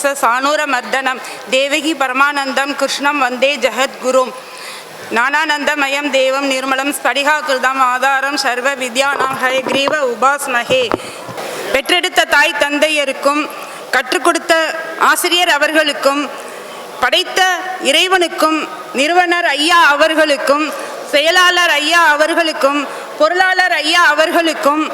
கம்ச சானூர மர்தனம். தேவகி பரமானந்தம் கிருஷ்ணம் வந்தே ஜெகத்குரும் ஞானானந்தமயம் தேவம் நிர்மலம் ஸ்படிகாகிருதம் ஆதாரம் சர்வ வித்யானாம் ஹயக்ரீவ உபாஸ்மகே பெற்றெடுத்த தாய் தந்தையருக்கும் கற்றுக் கொடுத்த ஆசிரியர் அவர்களுக்கும் படைத்த இறைவனுக்கும் நிறுவனர் ஐயா அவர்களுக்கும் செயலாளர் ஐயா அவர்களுக்கும் பொருளாளர் ஐயா அவர்களுக்கும்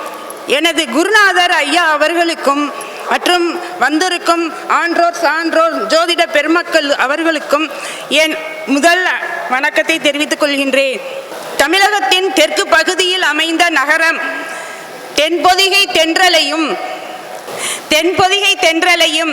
எனது குருநாதர் ஐயா அவர்களுக்கும் மற்றும் வந்திருக்கும் ஆன்றோர் சான்றோர் ஜோதிட பெருமக்கள் அவர்களுக்கும் என் முதல் வணக்கத்தை தெரிவித்துக் கொள்கின்றேன். தமிழகத்தின் தெற்கு பகுதியில் அமைந்த நகரம் தென்பொதிகை தென்றலையும் தென்பொதிகை தென்றலையும்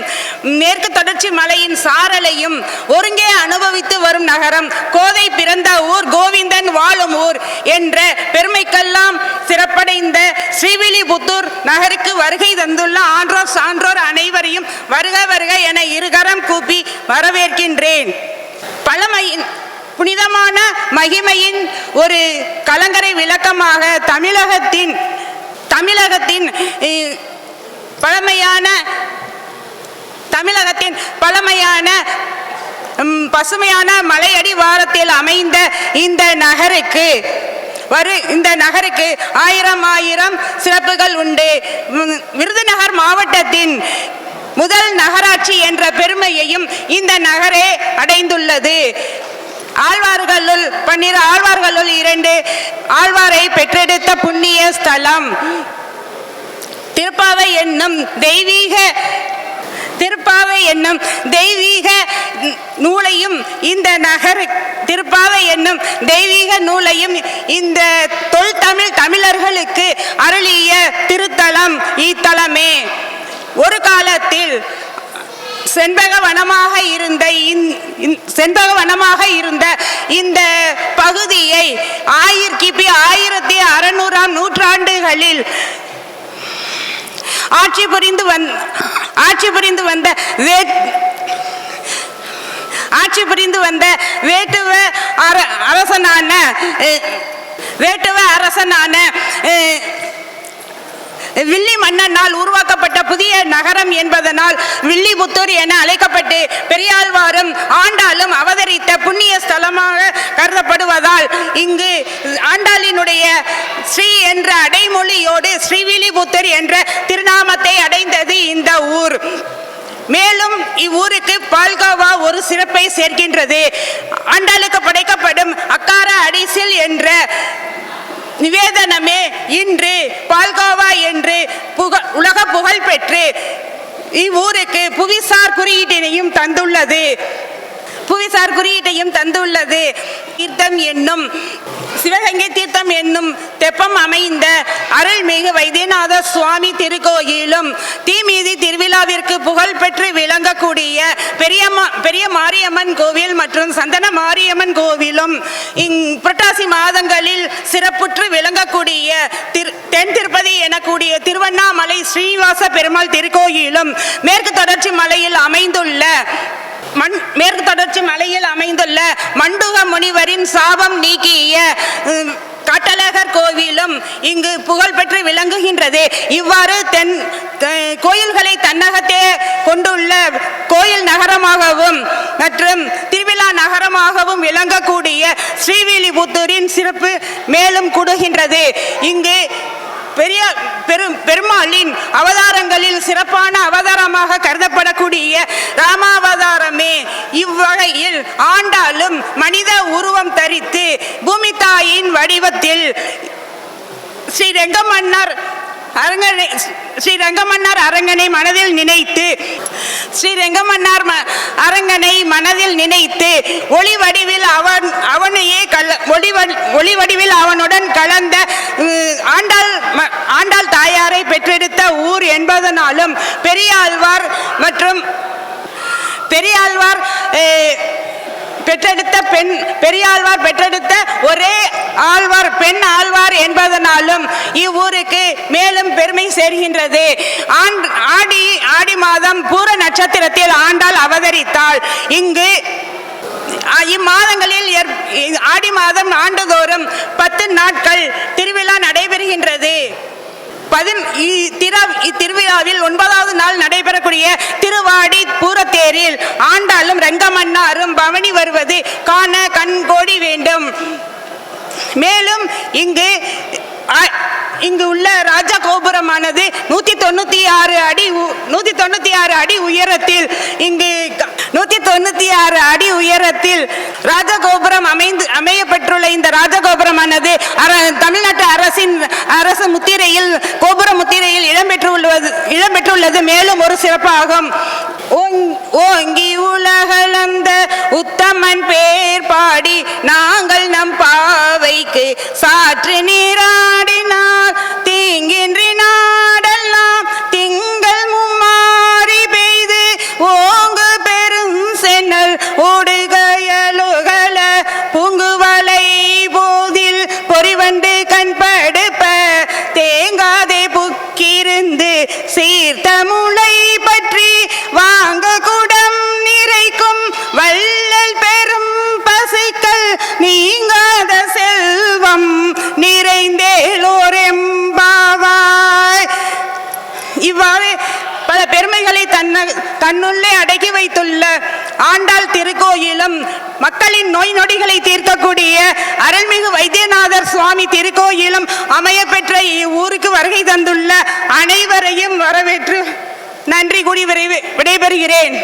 மேற்கு தொடர்ச்சி மலையின் சாரலையும் ஒருங்கே அனுபவித்து வரும் நகரம் கோதை பிறந்த ஊர் கோவிந்தன் வாழும் ஊர் என்ற பெருமைக்கெல்லாம் சிறப்படைந்த ஸ்ரீவில்லிபுத்தூர் நகருக்கு வருகை தந்துள்ள ஆன்றோர் சான்றோர் அனைவரையும் வருக வருக என இருகரம் கூப்பி வரவேற்கின்றேன். பழமையின் புனிதமான மகிமையின் ஒரு கலங்கரை விளக்கமாக தமிழகத்தின் தமிழகத்தின் பழமையான தமிழகத்தின் பழமையான பசுமையான மலையடி வாரத்தில் அமைந்த இந்த நகருக்கு வரு இந்த நகருக்கு ஆயிரம் ஆயிரம் சிறப்புகள் உண்டு. விருதுநகர் மாவட்டத்தின் முதல் நகராட்சி என்ற பெருமையையும் இந்த நகரே அடைந்துள்ளது. ஆழ்வார்களுள் பன்னிரு ஆழ்வார்களுள் இரண்டு ஆழ்வாரை பெற்றெடுத்த புண்ணிய ஸ்தலம். திருப்பாவை என்னும் தெய்வீக திருப்பாவை என்னும் தெய்வீக நூலையும் இந்த நகர் திருப்பாவை என்னும் தெய்வீக நூலையும் இந்த தொல்தமிழ் தமிழர்களுக்கு அருளிய திருத்தலம் இத்தலமே. ஒரு காலத்தில் செண்பக வனமாக இருந்த இந்த- செண்பக வனமாக இருந்த இந்த பகுதியை ஆயிர கிபி ஆயிரத்தி அறுநூறாம் நூற்றாண்டுகளில் ஆட்சி புரிந்து வந் ஆட்சி புரிந்து வந்த வே ஆட்சி புரிந்து வந்த வேட்டுவ அர அரசனான வேட்டுவ அரசனான வில்லி மன்னனால் உருவாக்கப்பட்ட புதிய நகரம் என்பதனால் வில்லிபுத்தூர் என அழைக்கப்பட்டு பெரியாழ்வாரும் ஆண்டாளும் அவதரித்த புண்ணிய ஸ்தலமாக கருதப்படுவதால் இங்கு ஸ்ரீ என்ற அடைமொழியோடு ஸ்ரீவிலிபுத்தர் என்ற திருநாமத்தை அடைந்தது இந்த ஊர். மேலும் இவ்வூருக்கு பால்காவா ஒரு சிறப்பை சேர்க்கின்றது. ஆண்டாளுக்கு படைக்கப்படும் அக்கார அடிசில் என்ற நிவேதனமே இன்று பால்கோவா என்று புக உலக புகழ் பெற்று இவ்வூருக்கு புவிசார் குறியீட்டினையும் தந்துள்ளது. புவிசார் குறியீட்டையும் தந்துள்ளது. தீர்த்தம் என்னும் சிவகங்கை தீர்த்தம் என்னும் தெப்பம் அமைந்த அருள்மிகு வைத்தியநாத சுவாமி திருக்கோயிலும் தீமீதி திருவிழாவிற்கு புகழ் பெற்று விளங்கக்கூடிய பெரியம்மா பெரிய மாரியம்மன் கோவில் மற்றும் சந்தன மாரியம்மன் கோவிலும் இங் புரட்டாசி மாதங்களில் சிறப்புற்று விளங்கக்கூடிய திரு தென் திருப்பதி எனக்கூடிய திருவண்ணாமலை ஸ்ரீனிவாச பெருமாள் திருக்கோயிலும் மேற்கு தொடர்ச்சி மலையில் அமைந்துள்ள மண் மேற்கு தொடர்ச்சி மலையில் அமைந்துள்ள மண்டுக முனிவரின் சாபம் நீக்கிய கட்டழகர் கோவிலும் இங்கு புகழ்பெற்று விளங்குகின்றது. இவ்வாறு தென் கோயில்களை தன்னகத்தே கொண்டுள்ள கோயில் நகரமாகவும் மற்றும் திருவிழா நகரமாகவும் விளங்கக்கூடிய ஸ்ரீவில்லிபுத்தூரின் சிறப்பு மேலும் கூடுகின்றது. இங்கு பெரிய பெரும் பெருமாளின் அவதாரங்களில் சிறப்பான அவதாரமாக கருதப்படக்கூடிய ராமாவதாரமே இவ்வகையில் ஆண்டாலும் மனித உருவம் தரித்து பூமி தாயின் வடிவத்தில் ஸ்ரீ ரெங்கமன்னர் அரங்கனை ஸ்ரீ ரங்கமன்னார் அரங்கனை மனதில் நினைத்து ஸ்ரீ ரங்கமன்னார் ம- அரங்கனை மனதில் நினைத்து ஒளி வடிவில் அவன் அவனையே கல ஒளி ஒளி வடிவில் அவனுடன் கலந்த ஆண்டாள் ஆண்டாள் தாயாரை பெற்றெடுத்த ஊர் என்பதனாலும் பெரியாழ்வார் மற்றும் பெரியாழ்வார் பெற்றெடுத்த பெண் பெரியாழ்வார் பெற்றெடுத்த ஒரே ஆழ்வார் பெண் ஆழ்வார் என்பதனாலும் இவ்வூருக்கு மேலும் பெருமை சேர்கின்றது. ஆடி ஆடி மாதம் பூர நட்சத்திரத்தில் ஆண்டாள் அவதரித்தாள். இங்கு இம்மாதங்களில் ஏற்ப ஆடி மாதம் ஆண்டுதோறும் பத்து நாட்கள் திருவிழா நடைபெறுகின்றது. பதின் இ- இத்திருவிழாவில் ஒன்பதாவது நாள் நடைபெறக்கூடிய திருவாடி பூரத்தேரில் ஆண்டாளும் ரங்கமன்னாரும் பவனி வருவது காண கண் கோடி வேண்டும். மேலும் இங்கு அ- இங்கு உள்ள ராஜா கோபுரமானது நூத்தி தொண்ணூத்தி ஆறு அடி உ- நூத்தி தொண்ணூத்தி ஆறு அடி உயரத்தில் இங்கு நூத்தி தொண்ணூத்தி ஆறு அடி உயரத்தில் ராஜகோபுரம் அமைந்து அமையப்பெற்றுள்ள இந்த ராஜகோபுரமானது அர- தமிழ்நாட்டு அரசின் அரசு முத்திரையில் கோபுர முத்திரையில் இடம்பெற்றுள்ளது இடம்பெற்றுள்ளது. மேலும் ஒரு சிறப்பாகும். ஓங்- ஓங்கி உலகளந்த முளை பற்றி வாங்க குடம் நிறைக்கும் வள்ளல் பெரும் பசுக்கள் நீங்காத செல்வம் நிறைந்தேலோரெம்பாவாய் இவ்வாறு பல பெருமைகளை தன்ன தன்னுள்ளே அடக்கி வைத்துள்ள ஆண்டாள் திருக்கோயிலும் மக்களின் நோய் நொடிகளை தீர்க்கக்கூடிய அருள்மிகு வைத்தியநாதர் சுவாமி திருக்கோயிலும் அமையப்பெற்ற இவ்வூருக்கு வருகை தந்துள்ள அனைவரையும் வரவேற்று நன்றி கூறி விரைவு விடைபெறுகிறேன்.